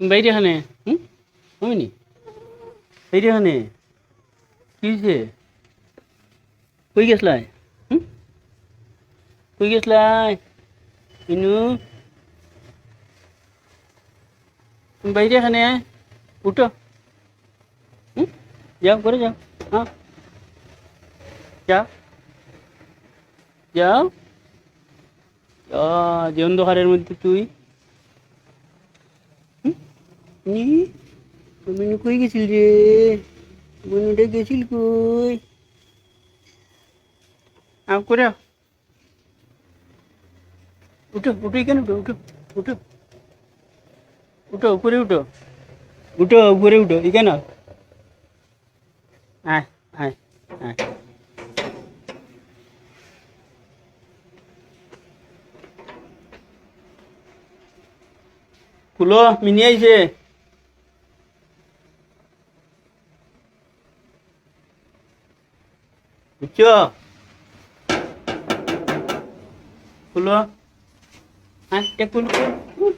তুমি বাইরে এখানে? হুম? হয়নি বাইরে এখানে? কি হয়েছে? কই গেছলাই? হুম? কই গেছলাই? ইনু বাইরে এখানে? উঠো। যাও করে যাও। হ্যাঁ। যাও। যাও। অন্ধকারের মধ্যে তুই? নি? মিনু কই গেছিল রে? মিনুটা গেছিল কই? আও, করে। উঠো উঠো কেন উঠো উঠো উঠো। উপরে উঠো। উঠো, উপরে উঠো, এখানে আয় আয় আয়। খুলো মিনি আইছে? বুঝছ খুলো খুল, খুল।